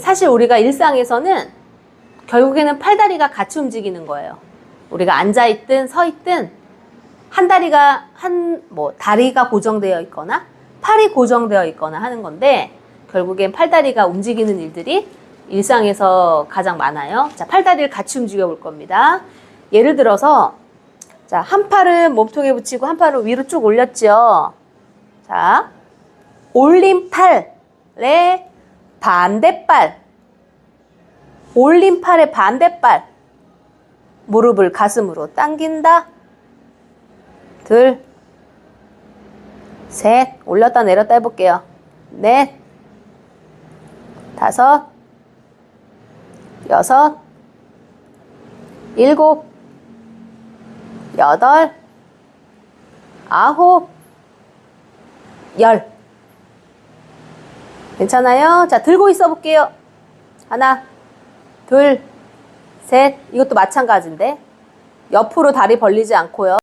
사실 우리가 일상에서는 결국에는 팔다리가 같이 움직이는 거예요. 우리가 앉아 있든 서 있든 한 다리가 한 뭐 다리가 고정되어 있거나 팔이 고정되어 있거나 하는 건데 결국엔 팔다리가 움직이는 일들이 일상에서 가장 많아요. 자, 팔다리를 같이 움직여 볼 겁니다. 예를 들어서 자, 한 팔은 몸통에 붙이고 한 팔을 위로 쭉 올렸죠. 자, 올린 팔의 반대발. 올린 팔의 반대발. 무릎을 가슴으로 당긴다. 둘, 셋, 올렸다 내렸다 해볼게요. 넷, 다섯, 여섯, 일곱, 여덟, 아홉, 열. 괜찮아요? 자, 들고 있어 볼게요. 하나, 둘, 셋. 이것도 마찬가지인데. 옆으로 다리 벌리지 않고요.